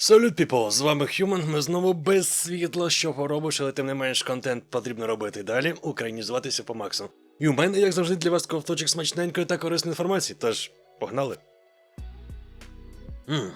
Салют, піпо, з вами Хюман. ми знову без світла, що поробиш, але тим не менш контент потрібно робити далі, українізуватися по максу. І у мене, як завжди, для вас ковточок смачненької та корисної інформації, тож погнали. Ммм.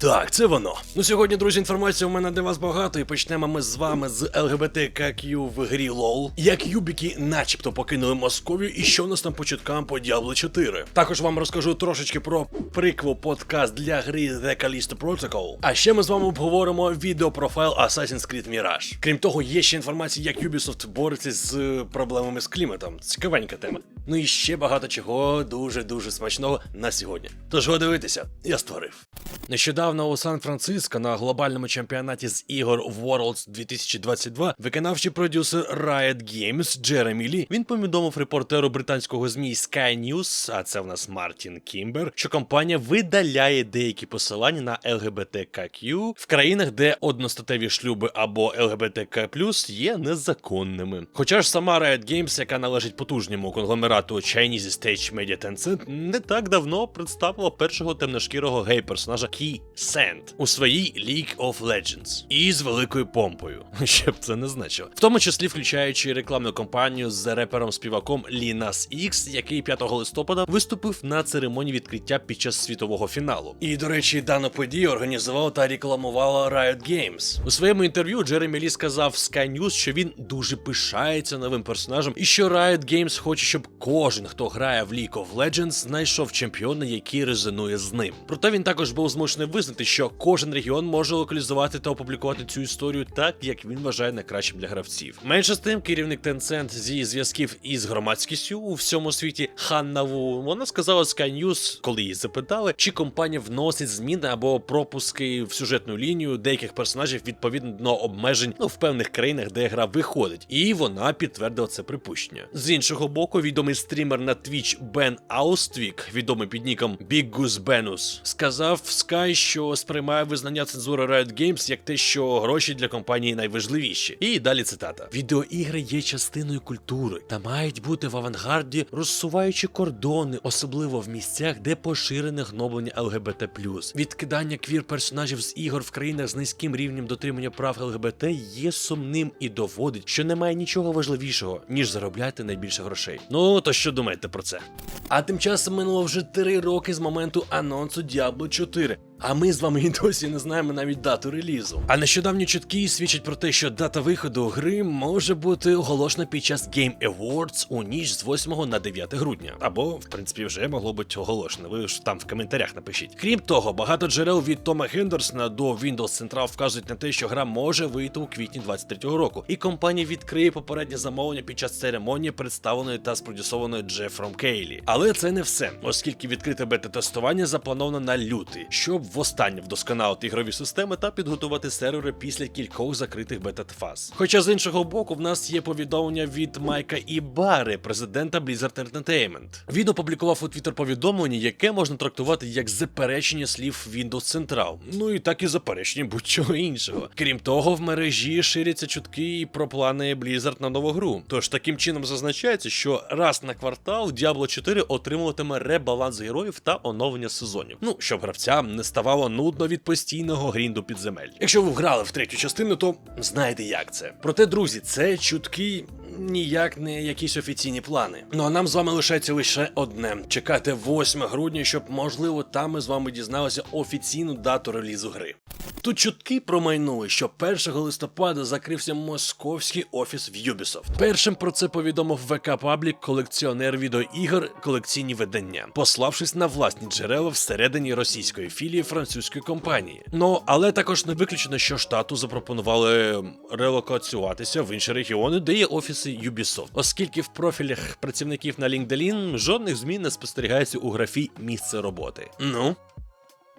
Так, це воно. Ну сьогодні, друзі, інформації у мене для вас багато, і почнемо ми з вами з ЛГБТКQ в грі LOL. Як юбіки начебто покинули Московію і що у нас там по чуткам по Diablo 4. Також вам розкажу трошечки про приквел подкаст для гри The Callisto Protocol. А ще ми з вами обговоримо відеопрофайл Assassin's Creed Mirage. Крім того, є ще інформація, як Ubisoft бореться з е, проблемами з кліматом. Цікавенька тема. Ну і ще багато чого дуже-дуже смачного на сьогодні. Тож дивитися, я створив. Нещодавно у Сан-Франциско на глобальному чемпіонаті з ігор Worlds 2022 виконавчий продюсер Riot Games Джеремі Лі він повідомив репортеру британського змі Sky News, а це в нас Мартін Кімбер, що компанія видаляє деякі посилання на ЛГБТКQ в країнах, де одностатеві шлюби або ЛГБТК є незаконними. Хоча ж сама Riot Games, яка належить потужному конгломерату Chinese Stage Media Tencent, не так давно представила першого темношкірого гей-персонажа Кі Сенд у своїй League of Legends. І з великою помпою. Що б це не значило. В тому числі включаючи рекламну кампанію з репером-співаком Лінас X, який 5 листопада виступив на церемонії відкриття під час світового фіналу. І, до речі, дану подію організувала та рекламувала Riot Games. У своєму інтерв'ю Джеремі Лі сказав Sky News, що він дуже пишається новим персонажем, і що Riot Games хоче, щоб кожен, хто грає в League of Legends, знайшов чемпіона, який резонує з ним. Проте він також був змушений визнати, що кожен регіон може локалізувати та опублікувати цю історію так, як він вважає найкращим для гравців. Менше з тим, керівник Tencent зі зв'язків із громадськістю у всьому світі Ханна Ву, вона сказала Sky News, коли її запитали, чи компанія вносить зміни або пропуски в сюжетну лінію деяких персонажів відповідно до обмежень ну, в певних країнах, де гра виходить. І вона підтвердила це припущення. З іншого боку, відомий стрімер на Twitch Бен Ауствік, відомий під ніком Big Goose Benus, сказав Sky, що сприймає визнання цензури Riot Games як те, що гроші для компанії найважливіші. І далі цитата: відеоігри є частиною культури та мають бути в авангарді, розсуваючи кордони, особливо в місцях, де поширене гноблення ЛГБТ. Відкидання квір персонажів з ігор в країнах з низьким рівнем дотримання прав ЛГБТ є сумним і доводить, що немає нічого важливішого, ніж заробляти найбільше грошей. Ну то що думаєте про це? А тим часом минуло вже три роки з моменту анонсу Diablo 4. А ми з вами і досі не знаємо навіть дату релізу. А нещодавні чутки свідчать про те, що дата виходу гри може бути оголошена під час Game Awards у ніч з 8 на 9 грудня. Або, в принципі, вже могло бути оголошено. Ви ж там в коментарях напишіть. Крім того, багато джерел від Тома Хендерсона до Windows Central вказують на те, що гра може вийти у квітні 23-го року, і компанія відкриє попереднє замовлення під час церемонії, представленої та спродюсованої Джефром Кейлі. Але це не все, оскільки відкрите бета-тестування заплановано на лютий, щоб востаннє вдосконалити ігрові системи та підготувати сервери після кількох закритих бета-фаз. Хоча з іншого боку, в нас є повідомлення від Майка Ібари, президента Blizzard Entertainment. Він опублікував у Twitter повідомлення, яке можна трактувати як заперечення слів Windows Central. Ну і так і заперечення будь-чого іншого. Крім того, в мережі ширяться чутки і про плани Blizzard на нову гру. Тож таким чином зазначається, що раз на квартал Diablo 4 отримуватиме ребаланс героїв та оновлення сезонів. Ну щоб гравцям не ставало нудно від постійного грінду підземель. Якщо ви грали в третю частину, то знаєте як це. Проте, друзі, це чутки. Ніяк не якісь офіційні плани. Ну а нам з вами лишається лише одне: чекати 8 грудня, щоб можливо там ми з вами дізналися офіційну дату релізу гри. Тут чутки промайнули, що 1 листопада закрився московський офіс в Ubisoft. Першим про це повідомив ВК Паблік колекціонер відеоігор колекційні видання, пославшись на власні джерела всередині російської філії французької компанії. Ну але також не виключено, що штату запропонували релокаціюватися в інші регіони, де є офіси Ubisoft, оскільки в профілях працівників на LinkedIn жодних змін не спостерігається у графі місце роботи. Ну.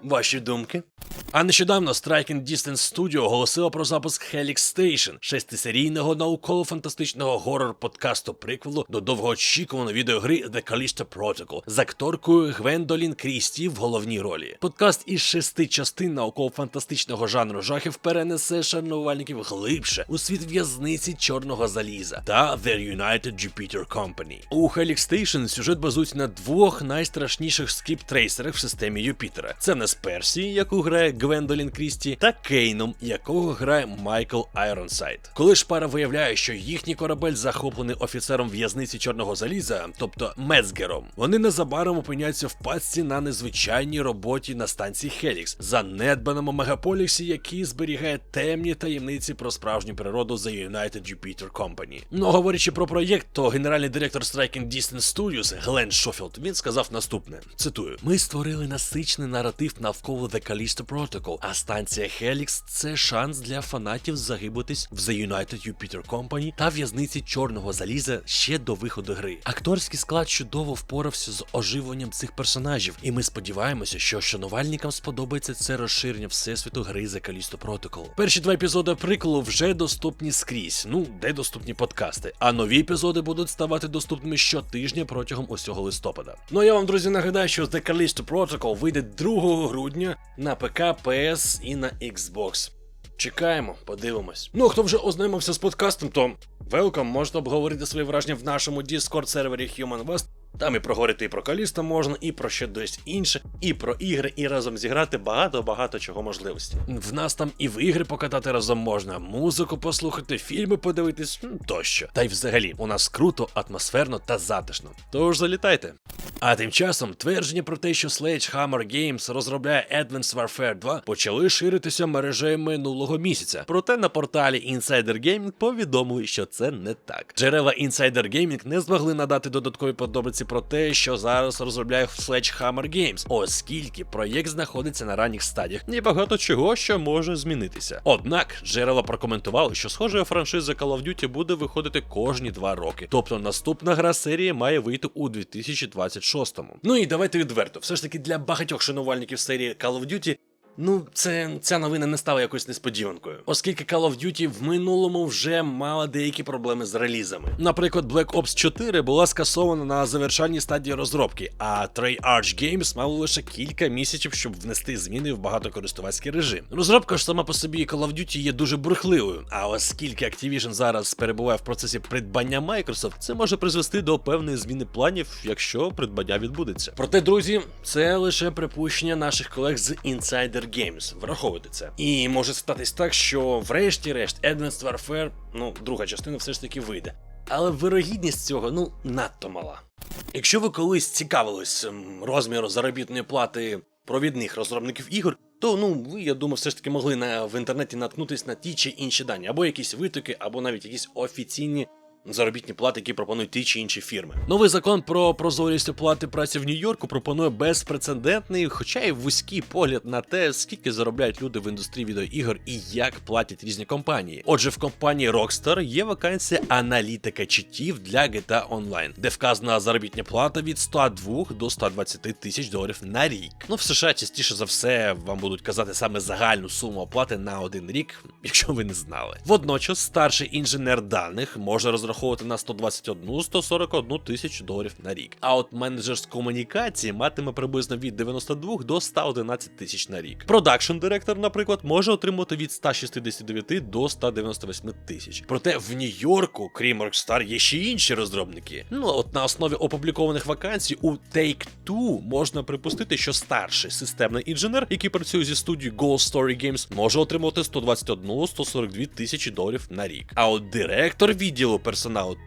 Ваші думки? А нещодавно Striking Distance Studio оголосила про запуск Helix Station, шестисерійного науково-фантастичного горор-подкасту приквелу до довгоочікуваної відеогри The Callisto Protocol з акторкою Гвендолін Крісті в головній ролі. Подкаст із шести частин науково-фантастичного жанру жахів перенесе шанувальників глибше у світ в'язниці чорного заліза та The United Jupiter Company. У Helix Station сюжет базується на двох найстрашніших скіп-трейсерах в системі Юпітера. Це в нас Персі, яку грає Гвендолін Крісті, та Кейном, якого грає Майкл Айронсайд. Коли ж пара виявляє, що їхній корабель захоплений офіцером в'язниці чорного заліза, тобто Мецгером, вони незабаром опиняються в пастці на незвичайній роботі на станції Хелікс, занедбаному мегаполісі, який зберігає темні таємниці про справжню природу The United Jupiter Company. Ну говорячи про проєкт, то генеральний директор Striking Distance Studios Глен Шофілд він сказав наступне: цитую: Ми створили насичений наратив навколо The Callisto Protocol, а станція Helix – це шанс для фанатів загибутись в The United Jupiter Company та в'язниці чорного заліза ще до виходу гри. Акторський склад чудово впорався з оживленням цих персонажів, і ми сподіваємося, що шанувальникам сподобається це розширення всесвіту гри The Callisto Protocol. Перші два епізоди приколу вже доступні скрізь, ну де доступні подкасти. А нові епізоди будуть ставати доступними щотижня протягом усього листопада. Ну а я вам, друзі, нагадаю, що The Callisto Protocol вийде 2 грудня на ПК, PS і на Xbox. Чекаємо, подивимось. Ну, а хто вже ознайомився з подкастом, то велкам, можете обговорити свої враження в нашому Discord сервері Human West. Там і проговорити і про Каліста можна, і про ще десь інше, і про ігри, і разом зіграти багато-багато чого можливості. В нас там і в ігри покатати разом можна, музику послухати, фільми подивитись тощо. Та й взагалі, у нас круто, атмосферно та затишно. Тож залітайте. А тим часом твердження про те, що Sledgehammer Games розробляє Advanced Warfare 2, почали ширитися мережею минулого місяця. Проте на порталі Insider Gaming повідомили, що це не так. Джерела Insider Gaming не змогли надати додаткові подробиці про те, що зараз розробляє Sledgehammer Games, оскільки проєкт знаходиться на ранніх стадіях і багато чого, що може змінитися. Однак джерела прокоментували, що схожа франшиза Call of Duty буде виходити кожні два роки. Тобто наступна гра серії має вийти у 2026-му. Ну і давайте відверто, все ж таки для багатьох шанувальників серії Call of Duty Ну, це ця новина не стала якоюсь несподіванкою, оскільки Call of Duty в минулому вже мала деякі проблеми з релізами. Наприклад, Black Ops 4 була скасована на завершальній стадії розробки, а Treyarch Games мало лише кілька місяців, щоб внести зміни в багатокористувацький режим. Розробка ж сама по собі Call of Duty є дуже бурхливою, а оскільки Activision зараз перебуває в процесі придбання Microsoft, це може призвести до певної зміни планів, якщо придбання відбудеться. Проте, друзі, це лише припущення наших колег з Insider Games. Враховуйте це. І може статись так, що врешті-решт Advanced Warfare, ну, друга частина все ж таки вийде. Але вирогідність цього ну надто мала. Якщо ви колись цікавились ем, розміру заробітної плати провідних розробників ігор, то ну ви, я думаю, все ж таки могли на в інтернеті наткнутись на ті чи інші дані, або якісь витоки, або навіть якісь офіційні заробітні плати, які пропонують ті чи інші фірми. Новий закон про прозорість оплати праці в Нью-Йорку пропонує безпрецедентний, хоча й вузький погляд на те, скільки заробляють люди в індустрії відеоігор і як платять різні компанії. Отже, в компанії Rockstar є вакансія аналітика читів для GTA Online, де вказана заробітня плата від 102 до 120 тисяч доларів на рік. Ну в США частіше за все вам будуть казати саме загальну суму оплати на один рік, якщо ви не знали. Водночас старший інженер даних може розраховувати на 121-141 тисячу доларів на рік. А от менеджер з комунікації матиме приблизно від 92 до 111 тисяч на рік. Продакшн директор, наприклад, може отримати від 169 до 198 тисяч. Проте в Нью-Йорку, крім Rockstar, є ще інші розробники. Ну от на основі опублікованих вакансій у Take-Two можна припустити, що старший системний інженер, який працює зі студією Gold Story Games, може отримати 121-142 тисячі доларів на рік. А от директор відділу персоналу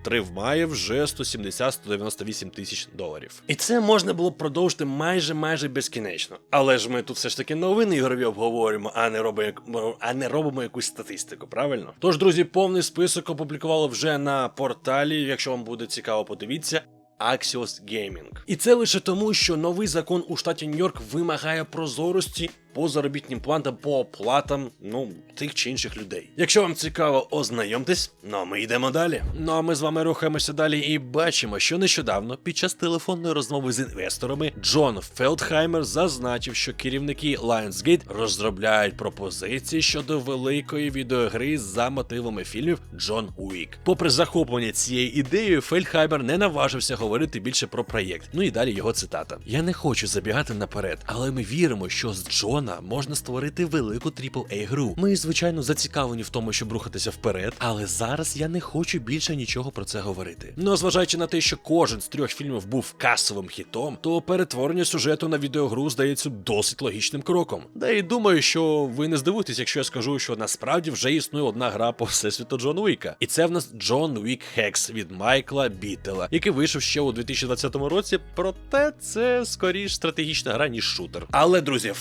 тривмає вже 170-198 тисяч доларів. І це можна було продовжити майже майже безкінечно. Але ж ми тут все ж таки новини ігрові обговорюємо, а не робимо, а не робимо якусь статистику, правильно? Тож, друзі, повний список опублікували вже на порталі. Якщо вам буде цікаво, подивіться. Axios Gaming. І це лише тому, що новий закон у штаті Нью-Йорк вимагає прозорості по заробітним платам, по оплатам, ну, тих чи інших людей. Якщо вам цікаво, ознайомтесь, ну а ми йдемо далі. Ну а ми з вами рухаємося далі і бачимо, що нещодавно під час телефонної розмови з інвесторами Джон Фелдхаймер зазначив, що керівники Lionsgate розробляють пропозиції щодо великої відеогри за мотивами фільмів Джон Уік. Попри захоплення цією ідеєю, Фельдхаймер не наважився говорити більше про проєкт. Ну і далі його цитата: Я не хочу забігати наперед, але ми віримо, що з Джоном вона можна створити велику aaa гру. Ми, звичайно, зацікавлені в тому, щоб рухатися вперед, але зараз я не хочу більше нічого про це говорити. Ну зважаючи на те, що кожен з трьох фільмів був касовим хітом, то перетворення сюжету на відеогру здається досить логічним кроком. Да і думаю, що ви не здивуєтесь, якщо я скажу, що насправді вже існує одна гра по всесвіту Джон Уіка. І це в нас Джон Уік Хекс від Майкла Біттела, який вийшов ще у 2020 році. Проте це скоріш стратегічна гра, ніж шутер. Але друзі,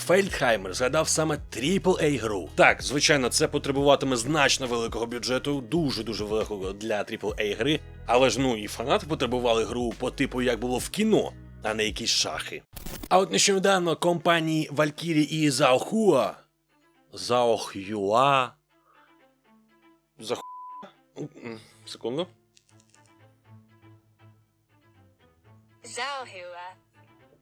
Фельдхаймер згадав саме aaa гру. Так, звичайно, це потребуватиме значно великого бюджету, дуже дуже великого для aaa гри. Але ж ну і фанати потребували гру по типу, як було в кіно, а не якісь шахи. А от нещодавно компанії Valkyrie і Заохуа. Заохюа. Заху... Секунду. Zahua.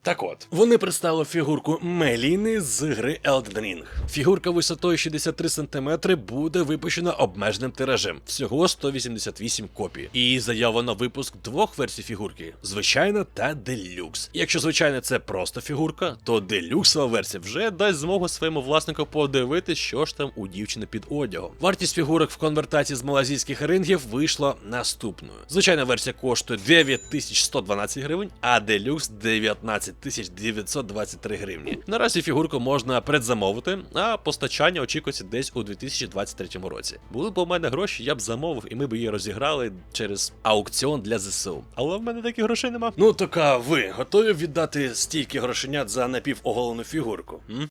Так от, вони представили фігурку Меліни з гри Elden Ring. Фігурка висотою 63 см буде випущена обмеженим тиражем, всього 188 копій. І заявлено випуск двох версій фігурки: звичайна та делюкс. Якщо звичайна це просто фігурка, то делюксова версія вже дасть змогу своєму власнику подивитись, що ж там у дівчини під одягом. Вартість фігурок в конвертації з малазійських рингів вийшла наступною. Звичайна версія коштує 9112 гривень, а делюкс 19 923 гривні. Наразі фігурку можна предзамовити, а постачання очікується десь у 2023 році. Були б у мене гроші, я б замовив, і ми б її розіграли через аукціон для ЗСУ. Але в мене таких грошей нема. Ну така ви готові віддати стільки грошенят за напівоголену фігурку? М?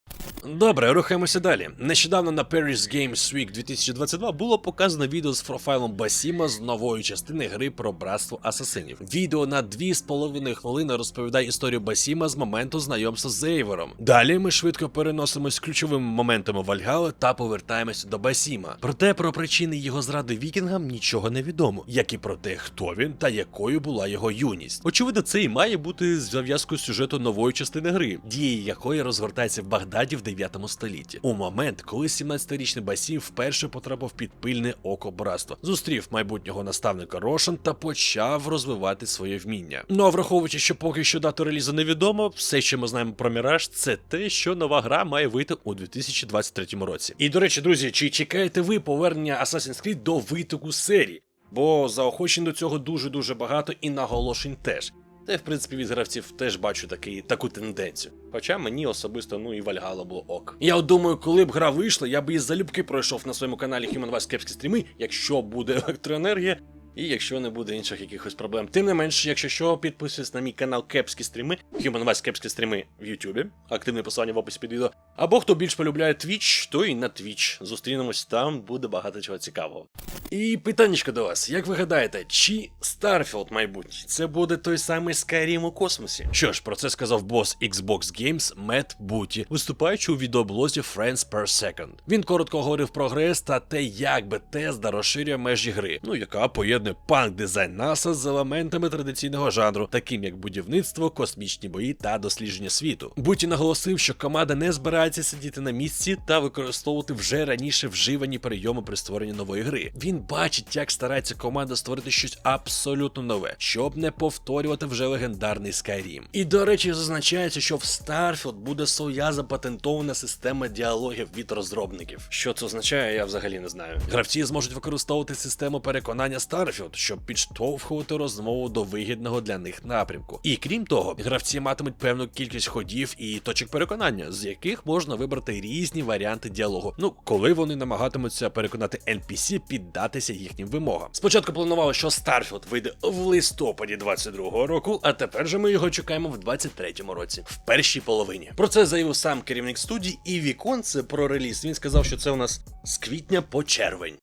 Добре, рухаємося далі. Нещодавно на Paris Games Week 2022 було показано відео з профайлом Басіма з нової частини гри про братство асасинів. Відео на 2,5 хвилини розповідає історію Басіма з моменту знайомства з Ейвором. Далі ми швидко переносимось ключовими моментами Вальгали та повертаємося до Басіма. Проте про причини його зради вікінгам нічого не відомо, як і про те, хто він та якою була його юність. Очевидно, це і має бути зав'язкою сюжету нової частини гри, дії якої розгортається в Багдаді в 9 столітті. У момент, коли 17-річний Басім вперше потрапив під пильне око братства, зустрів майбутнього наставника Рошан та почав розвивати своє вміння. Ну а враховуючи, що поки що дату релізу невідомо, все, що ми знаємо про Міраж, це те, що нова гра має вийти у 2023 році. І до речі, друзі, чи чекаєте ви повернення Assassin's Creed до витоку серії? Бо заохочень до цього дуже дуже багато і наголошень теж. Та й в принципі від гравців теж бачу такий, таку тенденцію. Хоча мені особисто ну і вальгало було ок. Я думаю, коли б гра вийшла, я б її залюбки пройшов на своєму каналі Human Vice кепські стріми, якщо буде електроенергія. І якщо не буде інших якихось проблем. Тим не менш, якщо що, підписуйтесь на мій канал Кепські стріми, Human Vice Кепські стріми в Ютубі, активне посилання в описі під відео. Або хто більш полюбляє Twitch, то і на Twitch. Зустрінемось там, буде багато чого цікавого. І питаннячко до вас: як ви гадаєте, чи Starfield майбутнє це буде той самий Skyrim у космосі? Що ж, про це сказав бос Xbox Games Мет Буті, виступаючи у відеоблозі Friends Per Second. Він коротко говорив про прогрес та те, як Bethesda розширює межі гри, ну яка поєднує панк дизайн НАСА з елементами традиційного жанру, таким як будівництво, космічні бої та дослідження світу. Буті наголосив, що команда не збирається сидіти на місці та використовувати вже раніше вживані прийоми при створенні нової гри. Він бачить, як старається команда створити щось абсолютно нове, щоб не повторювати вже легендарний Skyrim. І до речі, зазначається, що в Starfield буде своя запатентована система діалогів від розробників. Що це означає, я взагалі не знаю. Гравці зможуть використовувати систему переконання Starfield, щоб підштовхувати розмову до вигідного для них напрямку. І крім того, гравці матимуть певну кількість ходів і точок переконання, з яких можна вибрати різні варіанти діалогу. Ну, коли вони намагатимуться переконати NPC піддатися їхнім вимогам. Спочатку планували, що Starfield вийде в листопаді 22-го року, а тепер же ми його чекаємо в 23-му році, в першій половині. Про це заявив сам керівник студії і віконце про реліз. Він сказав, що це у нас з квітня по червень.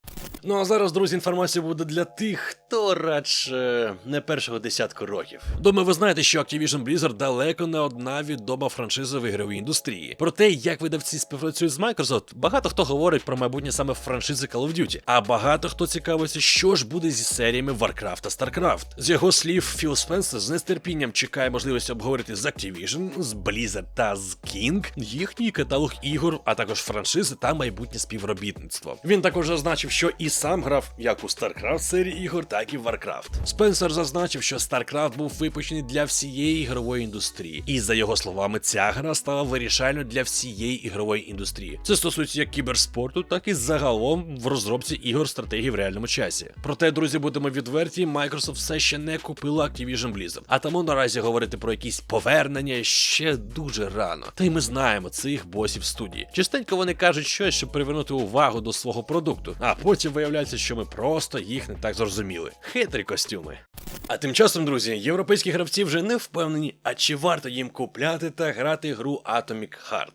Ну а зараз, друзі, інформація буде для тих, хто радше не першого десятку років. Думаю, ви знаєте, що Activision Blizzard далеко не одна відома франшиза в ігровій індустрії. Про те, як видавці співпрацюють з Microsoft, багато хто говорить про майбутнє саме франшизи Call of Duty, а багато хто цікавиться, що ж буде зі серіями Warcraft та StarCraft. З його слів, Філ Спенсер з нетерпінням чекає можливості обговорити з Activision, з Blizzard та з King їхній каталог ігор, а також франшизи та майбутнє співробітництво. Він також зазначив, що і сам грав як у StarCraft серії ігор, так і в Warcraft. Спенсер зазначив, що StarCraft був випущений для всієї ігрової індустрії, і за його словами, ця гра стала вирішальною для всієї ігрової індустрії. Це стосується як кіберспорту, так і загалом в розробці ігор стратегії в реальному часі. Проте, друзі, будемо відверті, Microsoft все ще не купила Activision Blizzard. А тому наразі говорити про якісь повернення ще дуже рано. Та й ми знаємо цих босів студії. Частенько вони кажуть щось, щоб привернути увагу до свого продукту, а потім виявляється, що ми просто їх не так зрозуміли. Хитрі костюми. А тим часом, друзі, європейські гравці вже не впевнені, а чи варто їм купляти та грати гру Atomic Heart.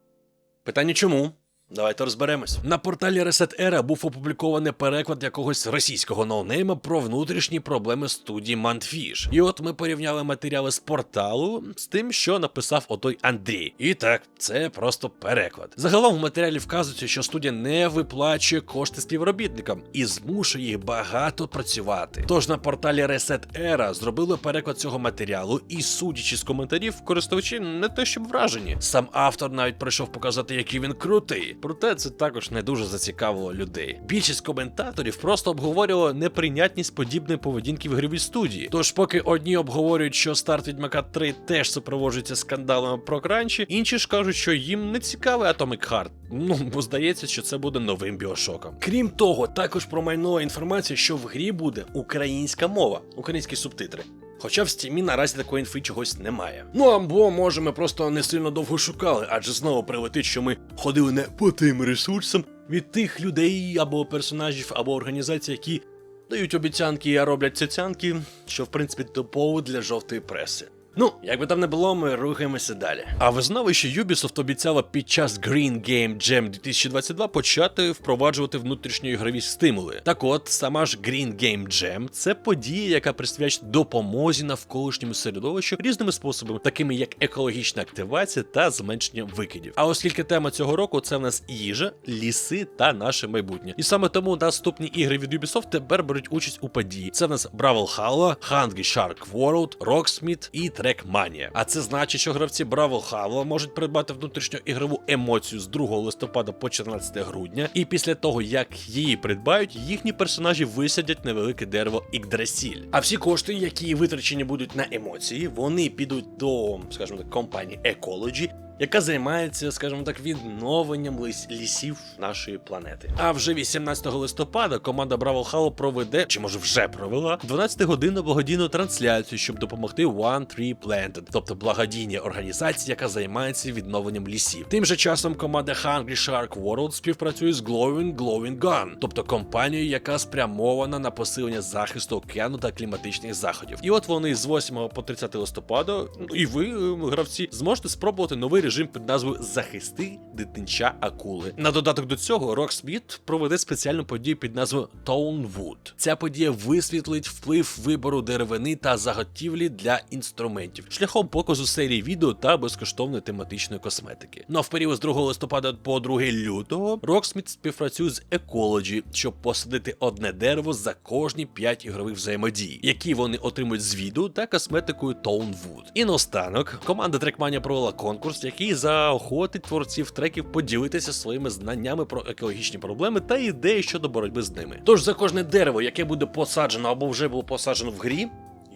Питання чому? Давайте розберемось. На порталі Reset Era був опублікований переклад якогось російського ноунейма про внутрішні проблеми студії Mantfish. І от ми порівняли матеріали з порталу з тим, що написав отой Андрій. І так, це просто переклад. Загалом в матеріалі вказується, що студія не виплачує кошти співробітникам і змушує їх багато працювати. Тож на порталі Reset Era зробили переклад цього матеріалу, і судячи з коментарів, користувачі не те, щоб вражені. Сам автор навіть прийшов показати, який він крутий. Проте це також не дуже зацікавило людей. Більшість коментаторів просто обговорювали неприйнятність подібної поведінки в ігровій студії. Тож, поки одні обговорюють, що старт Відьмака 3 теж супроводжується скандалами про кранчі, інші ж кажуть, що їм не цікавий Atomic Heart. Ну, бо здається, що це буде новим біошоком. Крім того, також промайнула інформація, що в грі буде українська мова, українські субтитри. Хоча в стімі наразі такої інфи чогось немає. Ну або може ми просто не сильно довго шукали, адже знову прилетить, що ми ходили не по тим ресурсам від тих людей або персонажів, або організацій, які дають обіцянки, а роблять цяцянки, що в принципі топово для жовтої преси. Ну, як би там не було, ми рухаємося далі. А ви знали, що Ubisoft обіцяла під час Green Game Jam 2022 почати впроваджувати внутрішньоігрові стимули. Так от, сама ж Green Game Jam це подія, яка присвячена допомозі навколишньому середовищу різними способами, такими як екологічна активація та зменшення викидів. А оскільки тема цього року це в нас їжа, ліси та наше майбутнє. І саме тому наступні ігри від Ubisoft тепер беруть участь у події. Це в нас Brawlhalla, Hungry Shark World, Rocksmith і Trackmania. А це значить, що гравці Brawlhalla можуть придбати внутрішню ігрову емоцію з 2 листопада по 14 грудня, і після того, як її придбають, їхні персонажі висадять невелике дерево Ікдрасіль. А всі кошти, які витрачені будуть на емоції, вони підуть до, скажімо так, компанії Ecology, яка займається, скажімо так, відновленням лісів нашої планети. А вже 18 листопада команда Бравл Hall проведе, чи може вже провела, 12-годинну благодійну трансляцію, щоб допомогти One Tree Planted, тобто благодійній організації, яка займається відновленням лісів. Тим же часом команда Hungry Shark World співпрацює з Glowing Glowing Gun, тобто компанією, яка спрямована на посилення захисту океану та кліматичних заходів. І от вони з 8 по 30 листопада, ну, і ви, е, гравці, зможете спробувати новий режим під назвою Захисти дитинча акули. На додаток до цього Rocksmith проведе спеціальну подію під назвою Tonewood. Ця подія висвітлить вплив вибору деревини та заготівлі для інструментів шляхом показу серії відео та безкоштовної тематичної косметики. Ну а в період з 2 листопада по 2 лютого Rocksmith співпрацює з Ecology, щоб посадити одне дерево за кожні 5 ігрових взаємодій, які вони отримують з відео та косметикою Tonewood. І наостанок команда Trackmania провела конкурс, який заохотить творців треків поділитися своїми знаннями про екологічні проблеми та ідеї щодо боротьби з ними. Тож за кожне дерево, яке буде посаджено або вже було посаджено в грі.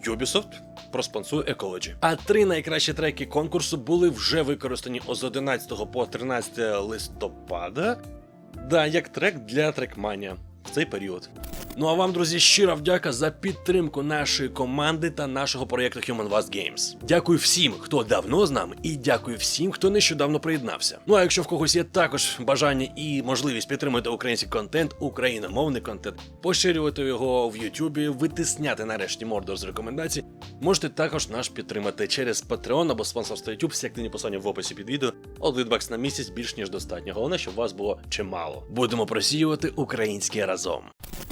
Ubisoft проспонсує Ecology. А три найкращі треки конкурсу були вже використані з 11 по 13 листопада. Да, як трек для трекманія в цей період. Ну а вам, друзі, щира вдяка за підтримку нашої команди та нашого проєкту Human Vast Games. Дякую всім, хто давно з нами, і дякую всім, хто нещодавно приєднався. Ну а якщо в когось є також бажання і можливість підтримати український контент, україномовний контент, поширювати його в Ютубі, витисняти нарешті мордор з рекомендацій, можете також наш підтримати через Patreon або спонсорство YouTube, всі активні посилання в описі під відео. Один бакс на місяць більш ніж достатньо. Головне, щоб вас було чимало. Будемо просіювати українське разом.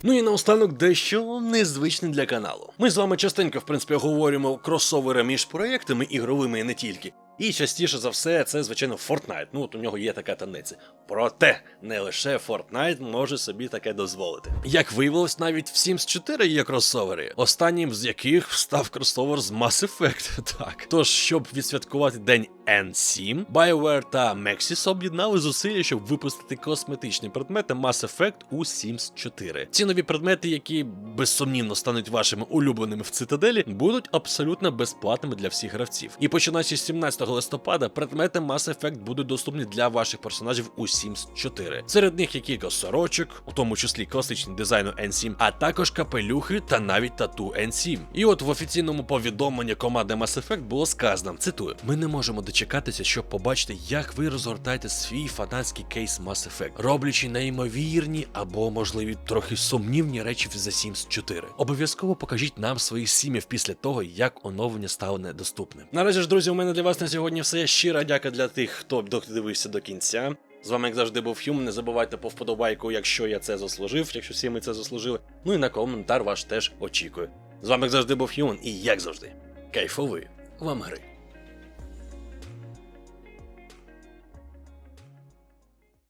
Ну і наостанок дещо незвичне для каналу. Ми з вами частенько, в принципі, говоримо кросовери між проєктами ігровими і не тільки. І частіше за все, це, звичайно, Fortnite. Ну, от у нього є така таниця. Проте не лише Fortnite може собі таке дозволити. Як виявилось, навіть в Sims 4 є кросовери, останнім з яких став кросовер з Mass Effect. Так. Тож, щоб відсвяткувати день N7, BioWare та Maxis об'єднали зусилля, щоб випустити косметичні предмети Mass Effect у Sims 4. Ці нові предмети, які безсумнівно стануть вашими улюбленими в цитаделі, будуть абсолютно безплатними для всіх гравців. І починаючи з 17 листопада, предмети Mass Effect будуть доступні для ваших персонажів у Sims 4. Серед них є кілька сорочок, у тому числі класичний дизайну N7, а також капелюхи та навіть тату N7. І от в офіційному повідомленні команди Mass Effect було сказано: цитую: ми не можемо дочекатися, щоб побачити, як ви розгортаєте свій фанатський кейс Mass Effect, роблячи неймовірні або, можливі, трохи сумнівні речі The Sims 4. Обов'язково покажіть нам своїх сім'їв після того, як оновлення стало недоступним. Наразі ж, друзі, у мене для вас на сьогодні все. Щира дяка для тих, хто дивився до кінця. З вами, як завжди, був Хюм. Не забувайте по вподобайку, якщо я це заслужив, якщо всі ми це заслужили. Ну і на коментар ваш теж очікую. З вами, як завжди, був Хюм, і як завжди, кайфовий вам гри.